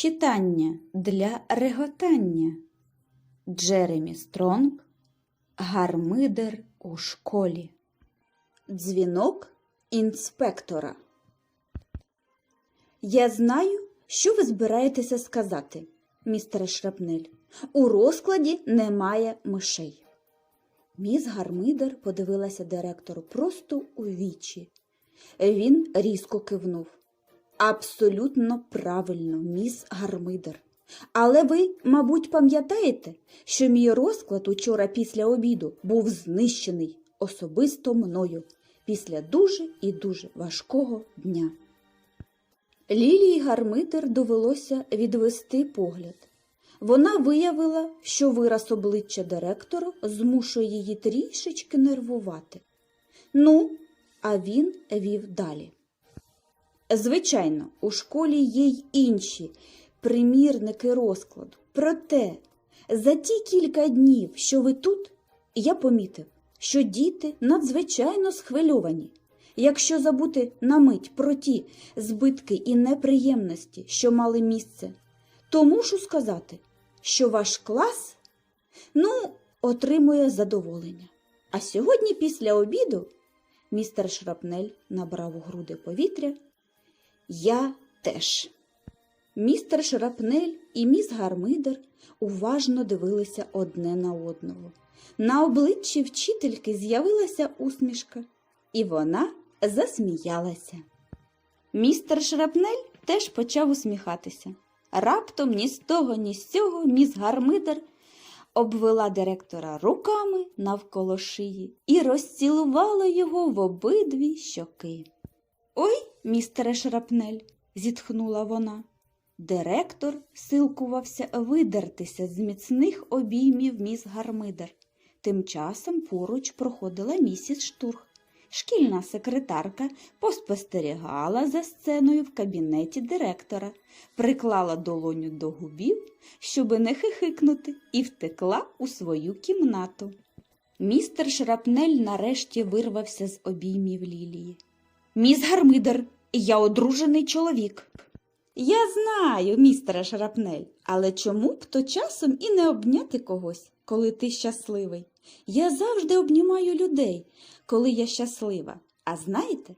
Читання для реготання. Джеремі Стронг. Гармидер у школі. Дзвінок інспектора. Я знаю, що ви збираєтеся сказати, містере Шрапнель. У розкладі немає мишей. Міс Гармидер подивилася директору просто у вічі. Він різко кивнув. Абсолютно правильно, міс Гармидер. Але ви, мабуть, пам'ятаєте, що мій розклад учора після обіду був знищений особисто мною після дуже і дуже важкого дня. Лілії Гармидер довелося відвести погляд. Вона виявила, що вираз обличчя директора змушує її трішечки нервувати. Ну, а він вів далі. Звичайно, у школі є й інші примірники розкладу. Проте, за ті кілька днів, що ви тут, я помітив, що діти надзвичайно схвильовані. Якщо забути на мить про ті збитки і неприємності, що мали місце, то мушу сказати, що ваш клас ну, отримує задоволення. А сьогодні після обіду містер Шрапнель набрав у груди повітря. Я теж. Містер Шрапнель і міс Гармидер уважно дивилися одне на одного. На обличчі вчительки з'явилася усмішка, і вона засміялася. Містер Шрапнель теж почав усміхатися. Раптом ні з того, ні з цього міс Гармидер обвела директора руками навколо шиї і розцілувала його в обидві щоки. Ой, містере Шрапнель, зітхнула вона. Директор силкувався видертися з міцних обіймів міс Гармидер. Тим часом поруч проходила місіс Штурх. Шкільна секретарка поспостерігала за сценою в кабінеті директора, приклала долоню до губів, щоби не хихикнути, і втекла у свою кімнату. Містер Шрапнель нарешті вирвався з обіймів Лілії. Міс Гармидер, я одружений чоловік. Я знаю, містере Шрапнель, але чому б то часом і не обняти когось, коли ти щасливий? Я завжди обнімаю людей, коли я щаслива. А знаєте,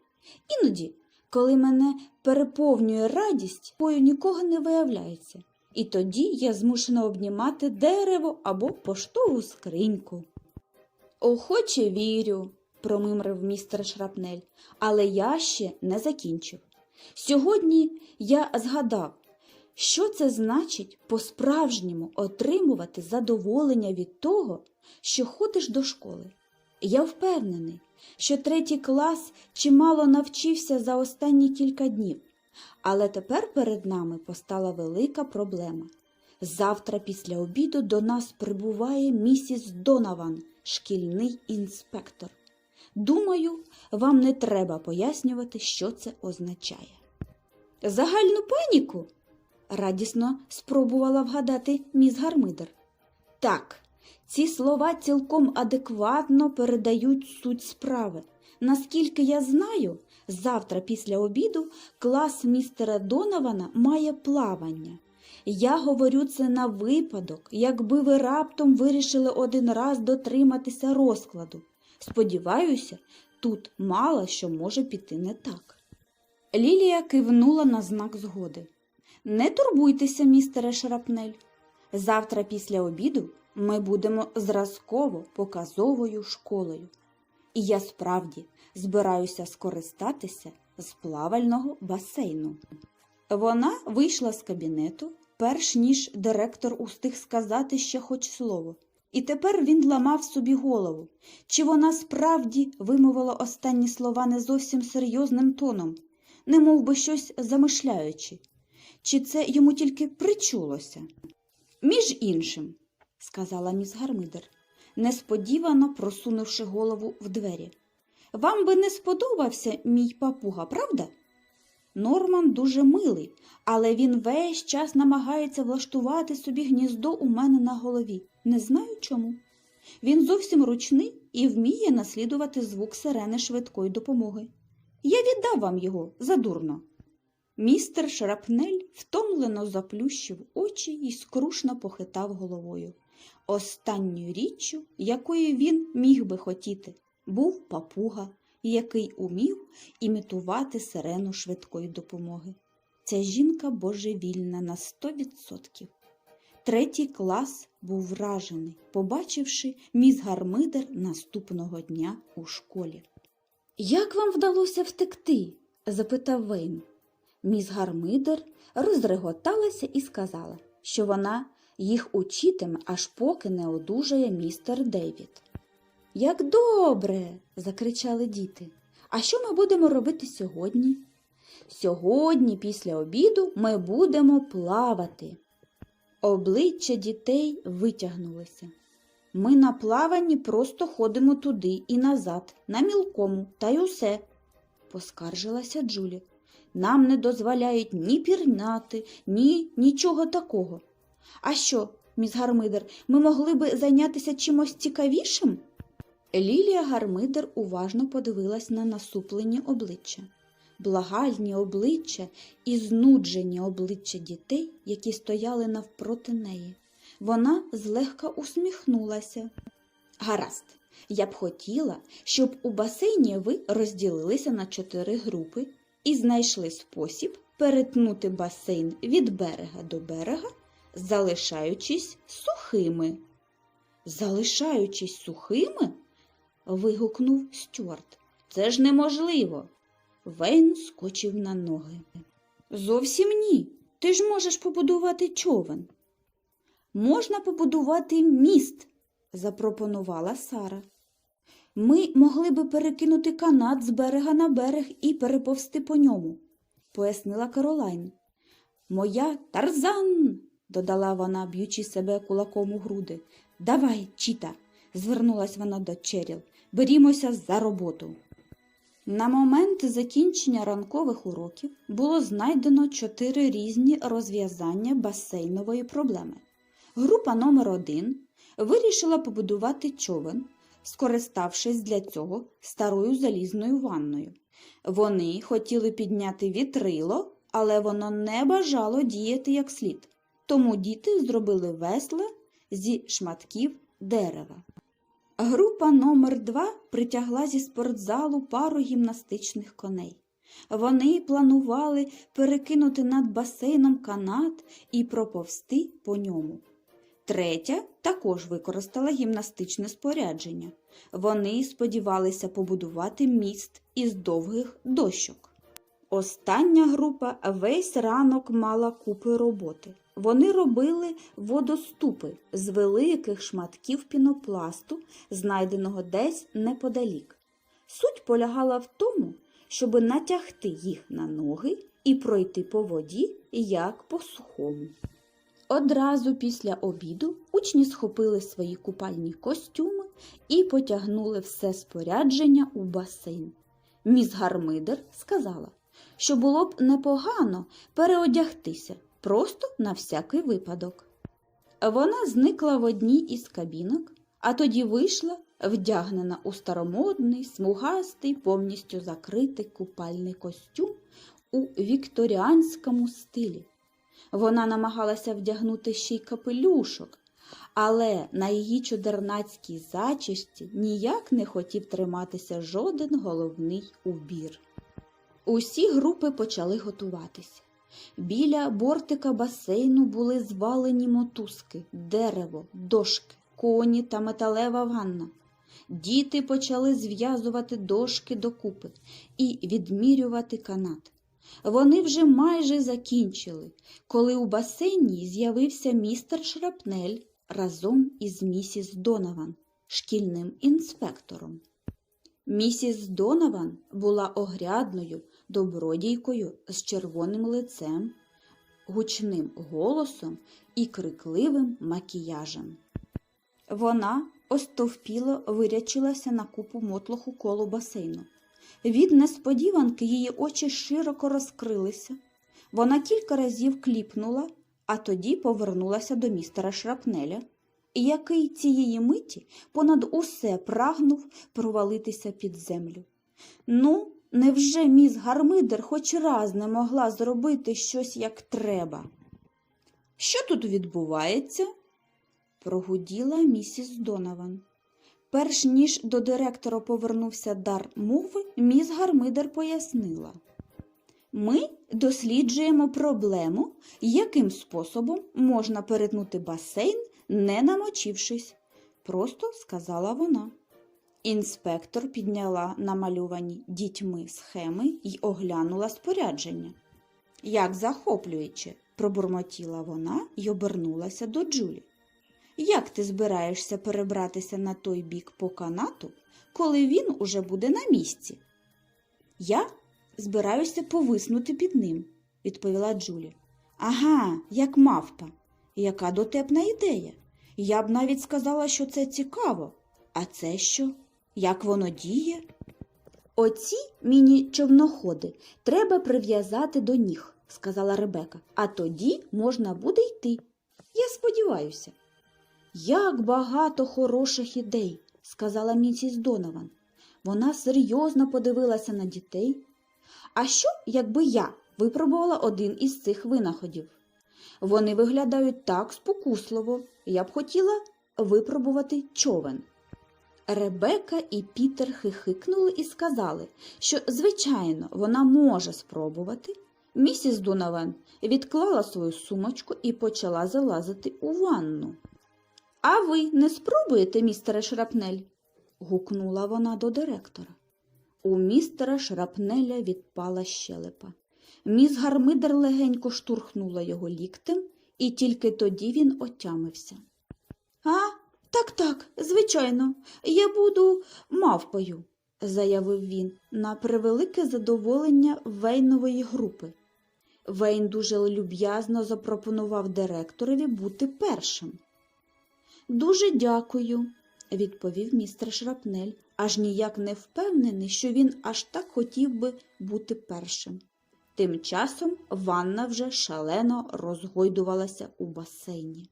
іноді, коли мене переповнює радість, бою нікого не виявляється. І тоді я змушена обнімати дерево або поштову скриньку. Охоче вірю, промимрив містер Шрапнель, але я ще не закінчив. Сьогодні я згадав, що це значить по-справжньому отримувати задоволення від того, що ходиш до школи. Я впевнений, що третій клас чимало навчився за останні кілька днів, але тепер перед нами постала велика проблема. Завтра після обіду до нас прибуває місіс Донован, шкільний інспектор. Думаю, вам не треба пояснювати, що це означає. Загальну паніку? радісно спробувала вгадати міс Гармидер. Так, ці слова цілком адекватно передають суть справи. Наскільки я знаю, завтра після обіду клас містера Донована має плавання. Я говорю це на випадок, якби ви раптом вирішили один раз дотриматися розкладу. Сподіваюся, тут мало що може піти не так. Лілія кивнула на знак згоди. Не турбуйтеся, містере Шрапнель. Завтра після обіду ми будемо зразково показовою школою. І я справді збираюся скористатися з плавального басейну. Вона вийшла з кабінету, перш ніж директор устиг сказати ще хоч слово. І тепер він ламав собі голову, чи вона справді вимовила останні слова не зовсім серйозним тоном, не мов би щось замишляючи, чи це йому тільки причулося. Між іншим, сказала міс Гармидер, несподівано просунувши голову в двері. Вам би не сподобався мій папуга, правда? Норман дуже милий, але він весь час намагається влаштувати собі гніздо у мене на голові. Не знаю чому. Він зовсім ручний і вміє наслідувати звук сирени швидкої допомоги. Я віддав вам його задурно. Містер Шрапнель втомлено заплющив очі і скрушно похитав головою. Останньою річчю, якої він міг би хотіти, був папуга, який умів імітувати сирену швидкої допомоги. Ця жінка божевільна на сто відсотків. Третій клас був вражений, побачивши міс Гармидер наступного дня у школі. Як вам вдалося втекти? запитав Вейн. Міс Гармидер розреготалася і сказала, що вона їх учитиме, аж поки не одужає містер Девід. Як добре. закричали діти. А що ми будемо робити сьогодні? Сьогодні, після обіду, ми будемо плавати. Обличчя дітей витягнулися. Ми на плаванні просто ходимо туди і назад, на мілкому, та й усе, поскаржилася Джулі. Нам не дозволяють ні пірнати, ні нічого такого. А що, міс Гармидер, ми могли би зайнятися чимось цікавішим? Лілія Гармидер уважно подивилась на насуплені обличчя, благальні обличчя і знуджені обличчя дітей, які стояли навпроти неї. Вона злегка усміхнулася. Гаразд, я б хотіла, щоб у басейні ви розділилися на чотири групи і знайшли спосіб перетнути басейн від берега до берега, залишаючись сухими. Залишаючись сухими? Вигукнув Стюарт. Це ж неможливо. Вейн скочив на ноги. Зовсім ні. Ти ж можеш побудувати човен. Можна побудувати міст, запропонувала Сара. Ми могли би перекинути канат з берега на берег і переповзти по ньому, пояснила Каролайн. Моя тарзан, додала вона, б'ючи себе кулаком у груди. Давай, чіта, звернулась вона до Черіл. Берімося за роботу. На момент закінчення ранкових уроків було знайдено чотири різні розв'язання басейнової проблеми. Група номер 1 вирішила побудувати човен, скориставшись для цього старою залізною ванною. Вони хотіли підняти вітрило, але воно не бажало діяти як слід. Тому діти зробили весла зі шматків дерева. Група номер 2 притягла зі спортзалу пару гімнастичних коней. Вони планували перекинути над басейном канат і проповсти по ньому. Третя також використала гімнастичне спорядження. Вони сподівалися побудувати міст із довгих дощок. Остання група весь ранок мала купи роботи. Вони робили водоступи з великих шматків пінопласту, знайденого десь неподалік. Суть полягала в тому, щоб натягти їх на ноги і пройти по воді, як по сухому. Одразу після обіду учні схопили свої купальні костюми і потягнули все спорядження у басейн. Міс Гармидер сказала, що було б непогано переодягтися просто на всякий випадок. Вона зникла в одній із кабінок, а тоді вийшла, вдягнена у старомодний, смугастий, повністю закритий купальний костюм у вікторіанському стилі. Вона намагалася вдягнути ще й капелюшок, але на її чудернацькій зачісті ніяк не хотів триматися жоден головний убір. Усі групи почали готуватися. Біля бортика басейну були звалені мотузки, дерево, дошки, коні та металева ванна. Діти почали зв'язувати дошки докупи і відмірювати канат. Вони вже майже закінчили, коли у басейні з'явився містер Шрапнель разом із місіс Донован, шкільним інспектором. Місіс Донован була огрядною добродійкою з червоним лицем, гучним голосом і крикливим макіяжем. Вона остовпіло вирячилася на купу мотлоху коло басейну. Від несподіванки її очі широко розкрилися. Вона кілька разів кліпнула, а тоді повернулася до містера Шрапнеля, який цієї миті понад усе прагнув провалитися під землю. Ну, Невже міс Гармидер хоч раз не могла зробити щось як треба? Що тут відбувається? прогуділа місіс Донован. Перш ніж до директора повернувся дар мови, міс Гармидер пояснила. Ми досліджуємо проблему, яким способом можна перетнути басейн, не намочившись, просто сказала вона. Інспектор підняла намалювані дітьми схеми й оглянула спорядження. Як захоплююче, пробурмотіла вона й обернулася до Джулі. Як ти збираєшся перебратися на той бік по канату, коли він уже буде на місці? Я збираюся повиснути під ним, відповіла Джулі. Ага, як мавпа. Яка дотепна ідея. Я б навіть сказала, що це цікаво. А це що? Як воно діє? Оці міні-човноходи треба прив'язати до ніг, сказала Ребека, а тоді можна буде йти. Я сподіваюся. Як багато хороших ідей, сказала місіс Донован. Вона серйозно подивилася на дітей. А що, якби я випробувала один із цих винаходів? Вони виглядають так спокусливо, я б хотіла випробувати човен. Ребека і Пітер хихикнули і сказали, що, звичайно, вона може спробувати. Місіс Донован відклала свою сумочку і почала залазити у ванну. А ви не спробуєте, містере Шрапнель? гукнула вона до директора. У містера Шрапнеля відпала щелепа. Міс Гармидер легенько штурхнула його ліктем, і тільки тоді він отямився. А, так, так, звичайно, я буду мавпою, заявив він на превелике задоволення Вейнової групи. Вейн дуже люб'язно запропонував директорові бути першим. Дуже дякую, відповів містер Шрапнель, аж ніяк не впевнений, що він аж так хотів би бути першим. Тим часом ванна вже шалено розгойдувалася у басейні.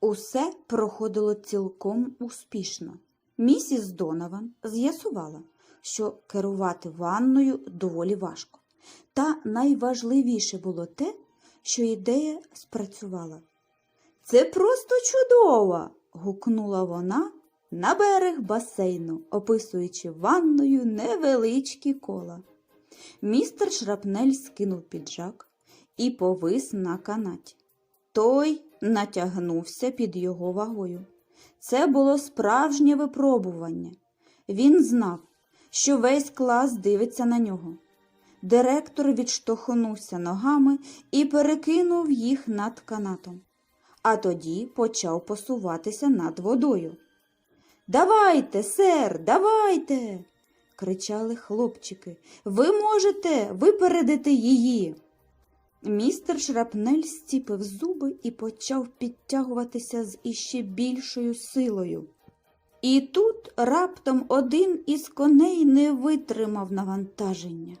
Усе проходило цілком успішно. Місіс Донован з'ясувала, що керувати ванною доволі важко. Та найважливіше було те, що ідея спрацювала. Це просто чудово! гукнула вона на берег басейну, описуючи ванною невеличкі кола. Містер Шрапнель скинув піджак і повис на канаті. Той натягнувся під його вагою. Це було справжнє випробування. Він знав, що весь клас дивиться на нього. Директор відштовхнувся ногами і перекинув їх над канатом, а тоді почав посуватися над водою. Давайте, сер, давайте. кричали хлопчики. Ви можете випередити її. Містер Шрапнель стіпив зуби і почав підтягуватися з іще більшою силою. І тут раптом один із коней не витримав навантаження.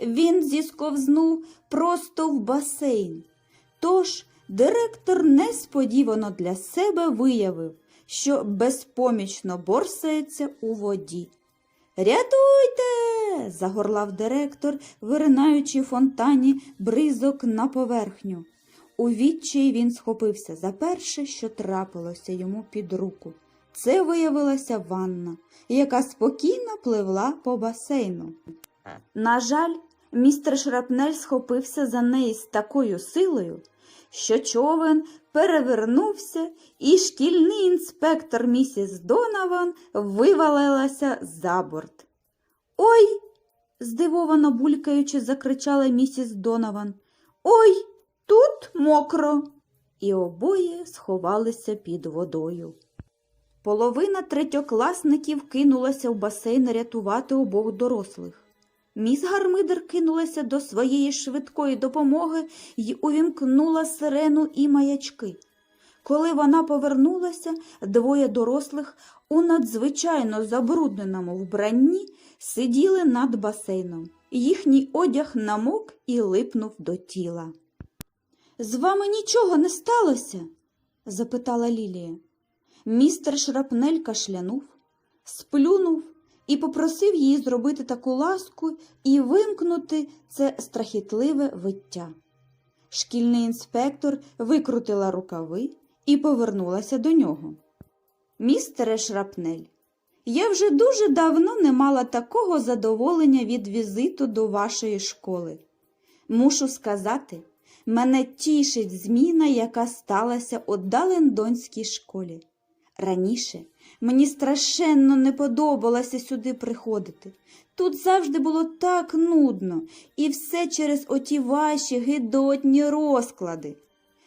Він зісковзнув просто в басейн. Тож директор несподівано для себе виявив, що безпомічно борсається у воді. Рятуйте. загорлав директор, виринаючи фонтані бризок на поверхню. У відчаї він схопився за перше, що трапилося йому під руку. Це виявилася ванна, яка спокійно пливла по басейну. На жаль, містер Шрапнель схопився за неї з такою силою, що човен перевернувся, і шкільний інспектор місіс Донован вивалилася за борт. Ой. здивовано булькаючи, закричала місіс Донован. Ой, тут мокро. І обоє сховалися під водою. Половина третьокласників кинулася в басейн рятувати обох дорослих. Міс Гармидер кинулася до своєї швидкої допомоги й увімкнула сирену і маячки. Коли вона повернулася, двоє дорослих у надзвичайно забрудненому вбранні сиділи над басейном. Їхній одяг намок і липнув до тіла. З вами нічого не сталося? запитала Лілія. Містер Шрапнель кашлянув, сплюнув і попросив її зробити таку ласку і вимкнути це страхітливе виття. Шкільний інспектор викрутила рукави і повернулася до нього. Містере Шрапнель, я вже дуже давно не мала такого задоволення від візиту до вашої школи. Мушу сказати, мене тішить зміна, яка сталася у Далендонській школі. Раніше мені страшенно не подобалося сюди приходити. Тут завжди було так нудно, і все через оті ваші гидотні розклади.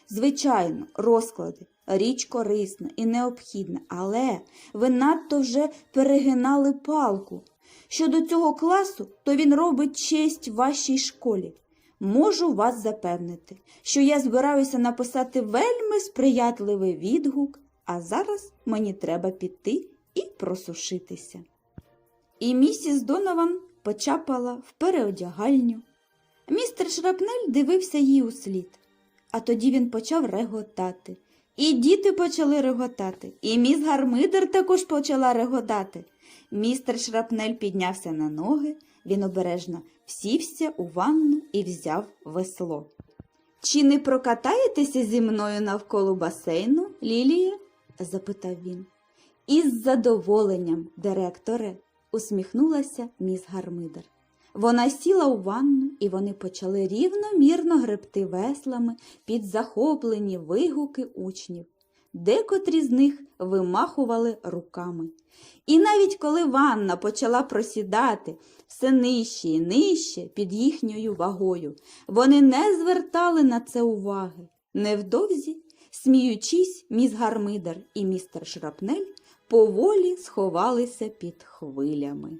Звичайно, розклади річ корисна і необхідна, але ви надто вже перегинали палку. Щодо цього класу, то він робить честь вашій школі. Можу вас запевнити, що я збираюся написати вельми сприятливий відгук, а зараз мені треба піти і просушитися. І місіс Донован почапала в переодягальню. Містер Шрапнель дивився їй услід, а тоді він почав реготати. І діти почали реготати, і міс Гармидер також почала реготати. Містер Шрапнель піднявся на ноги, він обережно всівся у ванну і взяв весло. Чи не прокатаєтеся зі мною навколо басейну, Лілія? Запитав він. Із задоволенням, директоре, усміхнулася міс Гармидер. Вона сіла у ванну, і вони почали рівномірно гребти веслами під захоплені вигуки учнів. Декотрі з них вимахували руками. І навіть коли ванна почала просідати все нижче і нижче під їхньою вагою, вони не звертали на це уваги. Невдовзі, сміючись, міс Гармидер і містер Шрапнель поволі сховалися під хвилями.